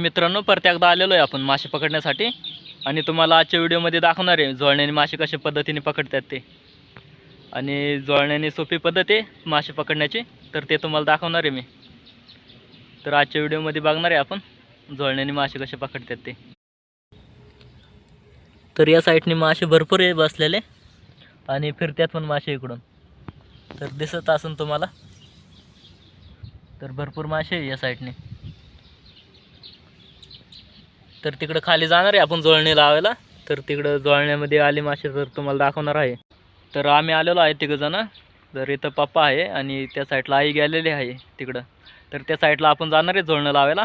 मित्रांनो परत एकदा आलेलो आहे आपण मासे पकडण्यासाठी. आणि तुम्हाला आजच्या व्हिडिओमध्ये दाखवणार आहे जोळण्याने मासे कशा पद्धतीने पकडतात ते. आणि जोळण्याने सोपी पद्धत आहे मासे पकडण्याची तर ते तुम्हाला दाखवणार आहे मी. तर आजच्या व्हिडिओमध्ये बघणार आहे आपण जोळण्याने मासे कसे पकडतात ते. तर या साईडने मासे भरपूर आहे बसलेले आणि फिरत्यात पण मासे इकडून. तर दिसत असून तुम्हाला. तर भरपूर मासे आहे या साईडने. तर तिकडं खाली जाणार आहे आपण जोळणी लावायला. तर तिकडं जोळण्यामध्ये आले मासे तर तुम्हाला दाखवणार आहे. तर आम्ही आलेलो आहे तिघं जण. तर इथं पप्पा आहे आणि त्या साईडला आई गेलेली आहे तिकडं. तर त्या साईडला आपण जाणार आहे जोळणं लावायला.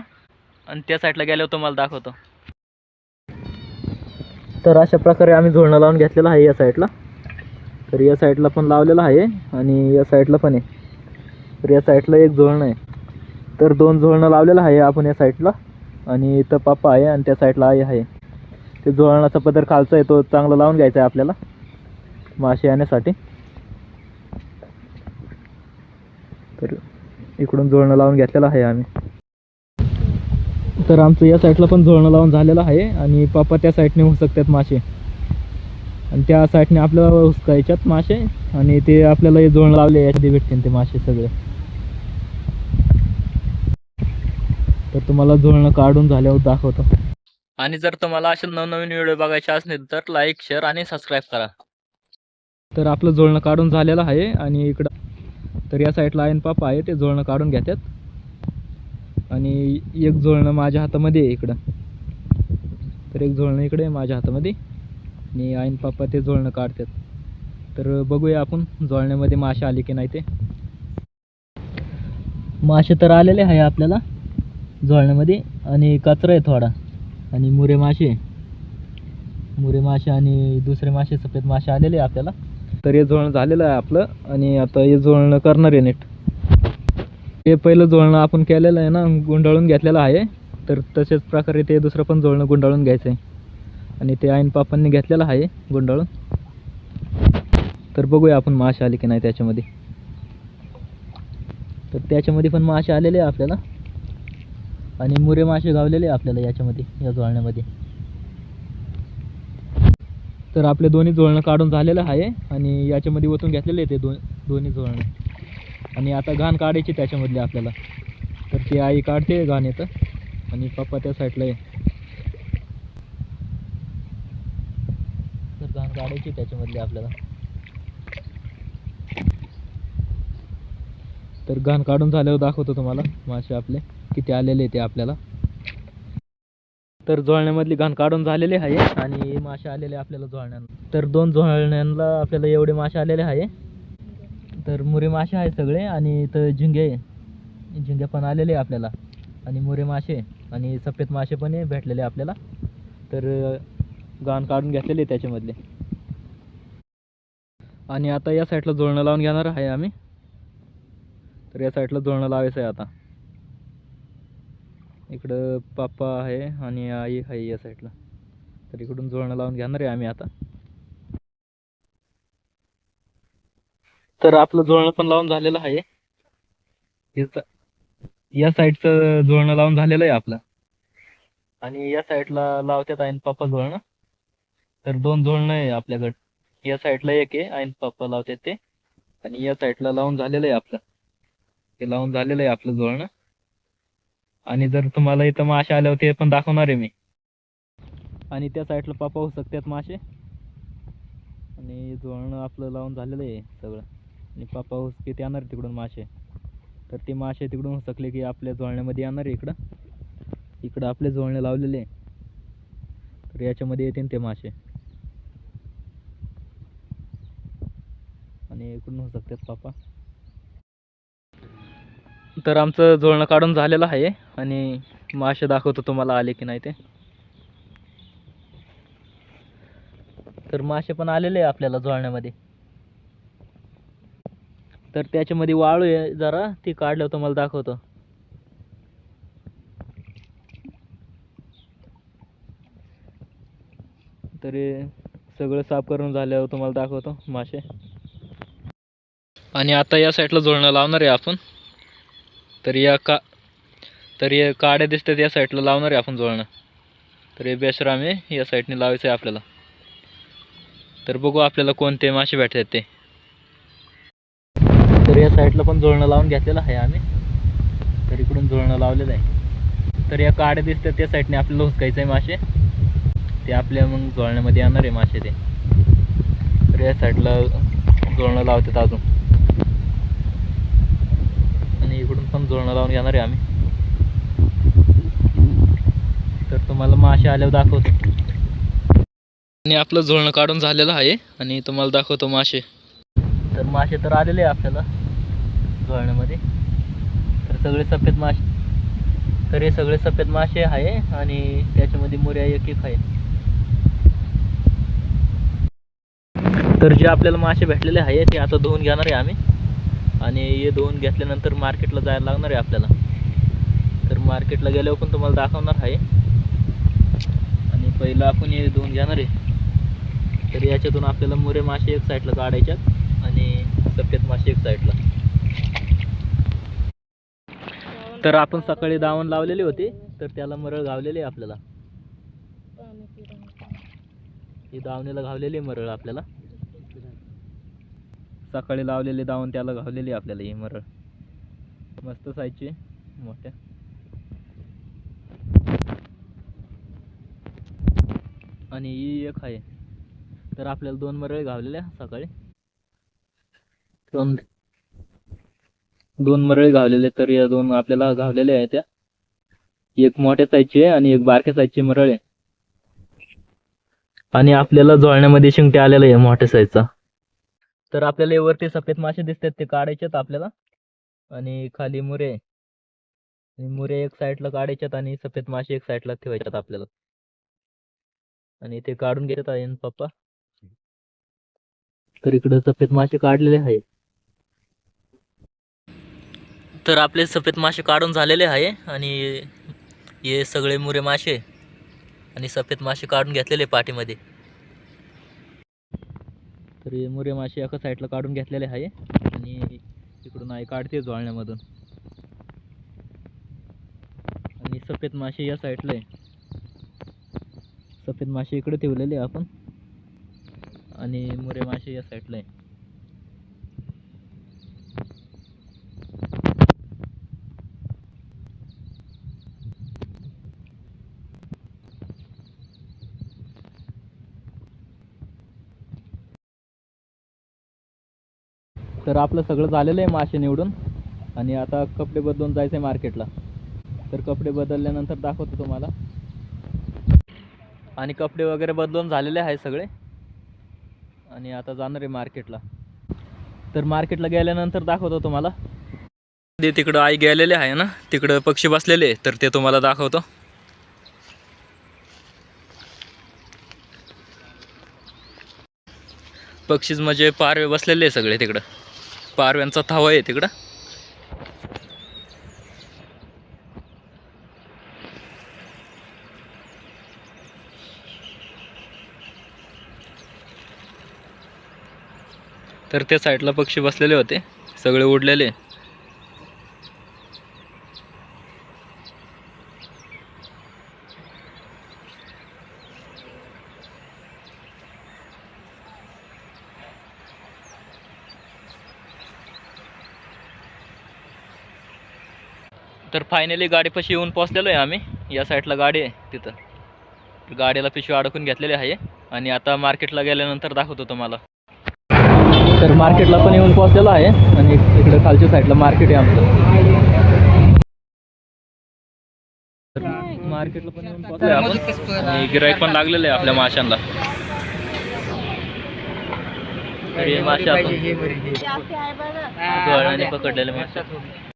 आणि त्या साईडला गेल्यावर तुम्हाला दाखवतो. तर अशा प्रकारे आम्ही जोडणं लावून घेतलेलं आहे या साईडला. तर या साईडला पण लावलेलं आहे आणि या साईडला पण आहे. तर या साईडला एक झोळणं आहे. तर दोन झोळणं लावलेलं आहे आपण या साईडला. आणि इथं पप्पा आहे आणि त्या साईडला आई आहे. ते जुळणाचा पदर खालचा आहे तो चांगला लावून घ्यायचा आहे आपल्याला मासे येण्यासाठी तर इकडून जुळणं लावून घेतलेलं आहे आम्ही. तर आमचं या साईडला पण जुळणं लावून झालेलं आहे आणि पप्पा त्या साईडने हुसकतात मासे. आणि त्या साईडने आपल्याला हुसकायच्यात मासे आणि ते आपल्याला हे लावले याच्यामध्ये भेटतील ते मासे सगळे. तर तुम्हाला जोडणं काढून झाल्यावर दाखवतो. आणि जर तुम्हाला असे नवनवीन व्हिडिओ बघायचे असतील तर लाईक शेअर आणि सबस्क्राईब करा. तर आपलं जोडणं काढून झालेलं आहे आणि इकडं तर या साईडला आयन पापा आहे ते जोडणं काढून घेतात. आणि एक जोडणं माझ्या हातामध्ये आहे इकडं. तर एक जोडणं इकडे आहे माझ्या हातामध्ये आणि आईन पापा ते जोडणं काढतात. तर बघूया आपण जोडण्यामध्ये मासे आले की नाही ते. मासे तर आलेले आहे आपल्याला. जळण्यामध्ये आणि कचरा आहे थोडा. आणि मुरे मासे. मुरे मासे आणि दुसरे मासे सफेद मासे आलेले आहे आपल्याला. तर हे जोडणं झालेलं आहे आपलं आणि आता हे जोडणं करणार आहे नीट. हे पहिलं जोडणं आपण केलेलं आहे ना गुंडाळून घेतलेलं आहे. तर तसेच प्रकारे ते दुसरं पण जोडणं गुंडाळून घ्यायचं आहे आणि ते आईन पापांनी घेतलेलं आहे गुंडाळून. तर बघूया आपण मासे आले की नाही त्याच्यामध्ये. तर त्याच्यामध्ये पण मासे आलेले आहे आपल्याला. आणि मुरे मासे गावलेले आपल्याला याच्यामध्ये या जोळण्यामध्ये तर आपले दोन्ही जोळणं काढून झालेलं आहे आणि याच्यामध्ये ओतून घेतलेले आहे ते दोन दोन्ही जोळणं आणि आता घाण काढायची त्याच्यामधले आपल्याला. तर ती आई काढते घाण येतं आणि पप्पा त्या साईडला आहे. तर घाण काढायची त्याच्यामधली आपल्याला. तर घाण काढून झाल्यावर दाखवतो तुम्हाला मासे आपले. किती आलेले ते आपल्याला? तर जोळण्यामधली घाण काढून झालेली आहे आणि मासे आलेले आपल्याला जोळण्याला तर दोन जोळण्यांना आपल्याला एवढे मासे आलेले आहे. तर मुरे मासे आहे सगळे आणि इथं झिंगे झिंगे पण आलेले आहे आपल्याला. आणि मुरे मासे आणि सफेद मासे पण आहे भेटलेले आपल्याला. तर गाण काढून घेतलेले त्याच्यामधले. आणि आता या साईडला जोडणं लावून घेणार आहे आम्ही. तर या साईडला जोडणं लावायचं आहे आता. इकडं पापा आहे आणि आई आहे या साईडला. तर इकडून जुळणं लावून घेणार आहे आम्ही आता. तर आपलं जुळणं पण लावून झालेलं आहे. या साईडचं जुळणं लावून झालेलं आहे आपलं. आणि या साईडला लावतात आईन पप्पा जुळणं. तर दोन जुळणं आहे आपल्याकडं. या साईडला एक आहे आईन पप्पा लावतात ते. आणि या साईडला लावून झालेलं आहे आपलं. ते लावून झालेलं आहे आपलं जुळणं. आणि जर तुम्हाला इथं मासे आल्यावर ते पण दाखवणार आहे मी. आणि त्या साईडला पापा होऊ शकतात मासे. आणि जोडणं आपलं लावून झालेलं आहे सगळं. आणि पापा हुसकीत येणार आहे तिकडून मासे. तर ते मासे तिकडून हुसकले की आपल्या जोळण्यामध्ये येणार आहे इकडं. इकडं आपले जोळणे लावलेले तर याच्यामध्ये येतील ते मासे. आणि इकडून होऊ शकतात पापा. तर आमचं झोळणं काढून झालेलं आहे आणि मासे दाखवतो तुम्हाला आले की नाही ते. तर मासे पण आलेले आहे आपल्याला झोळण्यामध्ये तर त्याच्यामध्ये वाळू आहे जरा ती काढल्यावर तुम्हाला दाखवतो. तरी सगळं साफ करून झाल्यावर तुम्हाला दाखवतो मासे आणि आता या साईडला जोडणं लावणार आहे आपण. तर या का तर हे काड्या दिसतात या साईडला लावणार आहे आपण जोडणं तर हे बेसराम आहे या साईडने लावायचं आहे आपल्याला. तर बघू आपल्याला कोणते मासे भेटतात ते. तर या साईडला पण जुळणं लावून घेतलेलं आहे आम्ही. तर इकडून जुळणं लावलेलं आहे. तर या काड्या दिसतात त्या साईडने आपल्याला हुसकायचं आहे मासे. ते आपल्या मग जोडण्यामध्ये येणार आहे मासे ते. तर या साईडला जोळणं लावतात अजून. आणि लावून घेणार आहे आम्ही. तर तुम्हाला मासे आल्यावर दाखवतो. आणि आपलं जुळणं काढून झालेलं आहे आणि तुम्हाला दाखवतो मासे. तर मासे तर आलेले आहे आपल्याला जुळण्यामध्ये तर सगळे सफेद मासे. तर हे सगळे सफेद मासे आहे आणि त्याच्यामध्ये मुऱ्या एक एक आहे. तर जे आपल्याला मासे भेटलेले आहे ते आता धुवून घेणार आहे आम्ही. आणि हे धुवून घेतल्यानंतर मार्केटला जायला लागणार आहे आपल्याला. तर मार्केटला गेल्यावर पण तुम्हाला दाखवणार आहे. आणि पहिलं आपण हे धुवून घेणार आहे. तर याच्यातून आपल्याला मुरे मासे एक साईडला काढायच्यात आणि सफेद मासे एक साईडला तर आपण सकाळी दावण लावलेली होती तर त्याला मरळ गावलेली आहे आपल्याला. ही दावणीला घावलेली आहे मरळ आपल्याला. सकाळी लावलेले दावून त्याला घावलेली आहे आपल्याला ही मरळ. मस्त साईजची मोठ्या. आणि ही एक आहे. तर आपल्याला दोन मरळ घावलेल्या सकाळी. दोन दोन मरळी घावलेले तर या दोन आपल्याला घावलेल्या आहेत त्या. एक मोठ्या साईजची आहे आणि एक बारक्या साईजची मरळ आहे. आणि आपल्याला जोळण्यामध्ये शिंगटे आलेला आहे मोठ्या साईजचा तर आपल्याला वरती सफेद मासे दिसतात ते काढायचेत आपल्याला. आणि खाली मुरे. मुरे एक साईडला काढायच्यात आणि सफेद मासे एक साईडला ठेवायच्यात आपल्याला. आणि ते काढून घेतात आहे पप्पा. तर इकडे सफेद मासे काढलेले आहे तर आपले सफेद मासे काढून झालेले आहे आणि हे सगळे मुरे मासे आणि सफेद मासे काढून घेतलेले पाठीमध्ये. तर हे मुरे मासे एका साईडला काढून घेतलेले आहे. आणि इकडून आहे काढते जोळण्यामधून आणि सफेद मासे या साईडला आहे. सफेद मासे इकडे ठेवलेले आहे आपण. आणि मुरे मासे या साईडला आहे. तर आपलं सगळं झालेलं आहे मासे निवडून. आणि आता कपडे बदलून जायचं आहे मार्केटला. तर कपडे बदलल्यानंतर दाखवतो तुम्हाला. आणि कपडे वगैरे बदलून झालेले आहे सगळे. आणि आता जाणार आहे मार्केटला. तर मार्केटला गेल्यानंतर दाखवतो तुम्हाला. ते तिकडं आई गेलेले आहे ना तिकडं पक्षी बसलेले आहे, तर ते तुम्हाला दाखवतो. पक्षीच म्हणजे पारवे बसलेले आहे सगळे तिकडं. पारव्यांचा थावा आहे तिकडं. तर त्या साईडला पक्षी बसलेले होते. सगळे उडलेले. तर फायनली गाडीपाशी येऊन पोहोचलेलो आहे आम्ही. या साईडला गाडी आहे तिथं. गाडीला पिशवी अडकून घेतलेली आहे. आणि आता मार्केटला गेल्यानंतर दाखवतो तुम्हाला. तर मार्केटला पण येऊन पोहोचलेलो आहे. आणि इकडे खालच्या साईडला मार्केट आहे आमचं. मार्केटला पण येऊन पोहोचलोय आपण. आणि गिराईक पण लागलेलं आहे आपल्या माशांना. पकडलेले मासे